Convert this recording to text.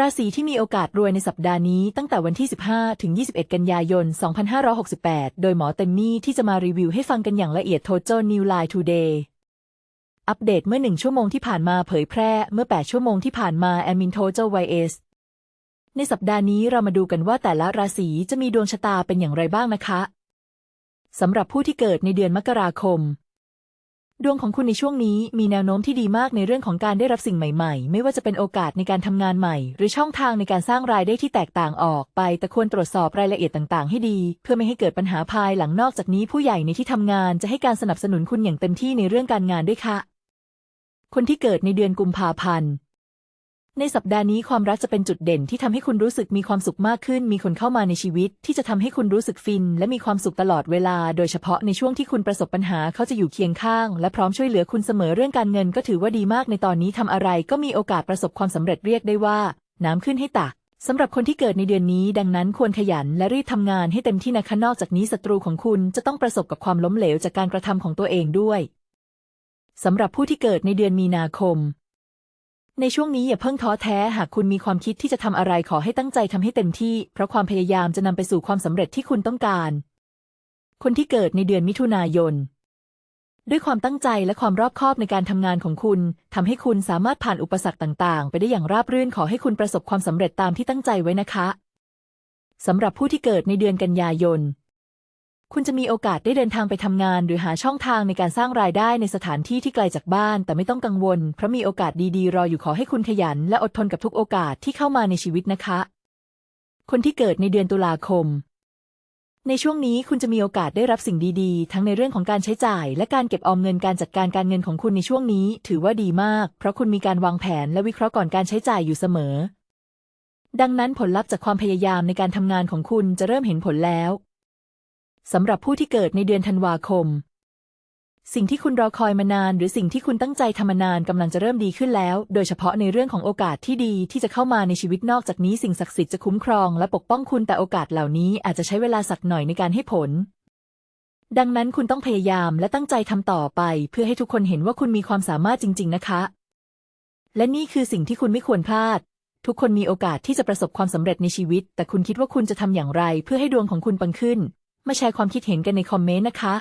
ราศีที่มีโอกาสรวยในสัปดาห์นี้ตั้งแต่วันที่ 15 ถึง 21 กันยายน 2568 โดยหมอเต็มมี่ที่จะมารีวิวให้ฟังกันอย่างละเอียดโทโจนิวไลน์ทูเดย์อัปเดตเมื่อ 1 ชั่วโมงที่ผ่านมาเผยแพร่เมื่อ 8 ชั่วโมงที่ผ่านมาแอมินโทโจไวเอสในสัปดาห์นี้เรามาดูกันว่าแต่ละราศีจะมีดวงชะตาเป็นอย่างไรบ้างนะคะสำหรับผู้ที่เกิดในเดือนมกราคม ดวงของคุณในช่วงนี้มีแนวโน้มที่ดีมากในเรื่องของการได้รับสิ่งใหม่ๆ ไม่ว่าจะเป็นโอกาสในการทำงานใหม่ หรือช่องทางในการสร้างรายได้ที่แตกต่างออกไป แต่ควรตรวจสอบรายละเอียดต่างๆ ให้ดี เพื่อไม่ให้เกิดปัญหาภายหลังนอกจากนี้ผู้ใหญ่ในที่ทำงานจะให้การสนับสนุนคุณอย่างเต็มที่ในเรื่องการงานด้วยค่ะ คนที่เกิดในเดือนกุมภาพันธ์ ในสัปดาห์นี้ความรักจะเป็นจุดเด่นที่ทำให้คุณรู้สึกมีความสุขมากขึ้น มีคนเข้ามาในชีวิต ที่จะทำให้คุณรู้สึกฟิน และมีความสุขตลอดเวลา โดยเฉพาะในช่วงที่คุณประสบปัญหาเขาจะอยู่เคียงข้าง และพร้อมช่วยเหลือคุณเสมอเรื่องการเงินก็ถือว่าดีมากในตอนนี้ทำอะไรก็มีโอกาสประสบความสำเร็จเรียกได้ว่า น้ำขึ้นให้ตักสำหรับคนที่เกิดในเดือนนี้ ดังนั้นควรขยันและรีบทำงานให้เต็มที่นะคะนอกจากนี้ศัตรูของคุณจะต้องประสบกับความล้มเหลวจากการกระทำของตัวเองด้วยสำหรับผู้ที่เกิดในเดือนมีนาคม ในช่วงนี้อย่าเพิ่งท้อแท้หากคุณมีความคิดที่จะทำอะไรขอให้ตั้งใจทำให้เต็มที่ เพราะความพยายามจะนำไปสู่ความสำเร็จที่คุณต้องการ คนที่เกิดในเดือนมิถุนายน ด้วยความตั้งใจและความรอบคอบในการทำงานของคุณทำให้คุณสามารถผ่านอุปสรรคต่างๆ ไปได้อย่างราบรื่นขอให้คุณประสบความสำเร็จตามที่ตั้งใจไว้นะคะสำหรับผู้ที่เกิดในเดือนกันยายน คุณจะมีโอกาสได้เดินทางไปทำงาน หรือหาช่องทางในการสร้างรายได้ในสถานที่ที่ไกลจากบ้าน แต่ไม่ต้องกังวล เพราะมีโอกาสดีๆ รออยู่ขอให้คุณขยัน และอดทนกับทุกโอกาสที่เข้ามาในชีวิตนะคะ คนที่เกิดในเดือนตุลาคม ในช่วงนี้คุณจะมีโอกาสได้รับสิ่งดีๆ ทั้งในเรื่องของการใช้จ่าย และการเก็บออมเงินการจัดการการเงินของคุณในช่วงนี้ ถือว่าดีมาก เพราะคุณมีการวางแผนและวิเคราะห์ก่อนการใช้จ่ายอยู่เสมอ ดังนั้นผลลัพธ์จากความพยายามในการทำงานของคุณจะเริ่มเห็นผลแล้ว สำหรับผู้ที่เกิดในเดือนธันวาคม สิ่งที่คุณรอคอยมานาน หรือสิ่งที่คุณตั้งใจทำมานานกำลังจะเริ่มดีขึ้นแล้ว โดยเฉพาะในเรื่องของโอกาสที่ดีที่จะเข้ามาในชีวิตนอกจากนี้สิ่งศักดิ์สิทธิ์จะคุ้มครองและปกป้องคุณแต่โอกาสเหล่านี้อาจจะใช้เวลาสักหน่อยในการให้ผลดังนั้นคุณต้องพยายามและตั้งใจทำต่อไป เพื่อให้ทุกคนเห็นว่าคุณมีความสามารถจริง ๆ นะคะ และนี่คือสิ่งที่คุณไม่ควรพลาด ทุกคนมีโอกาสที่จะประสบความสำเร็จในชีวิต แต่คุณคิดว่าคุณจะทำอย่างไร เพื่อให้ดวงของคุณปังขึ้น มาแชร์ความคิดเห็นกันในคอมเมนต์นะคะ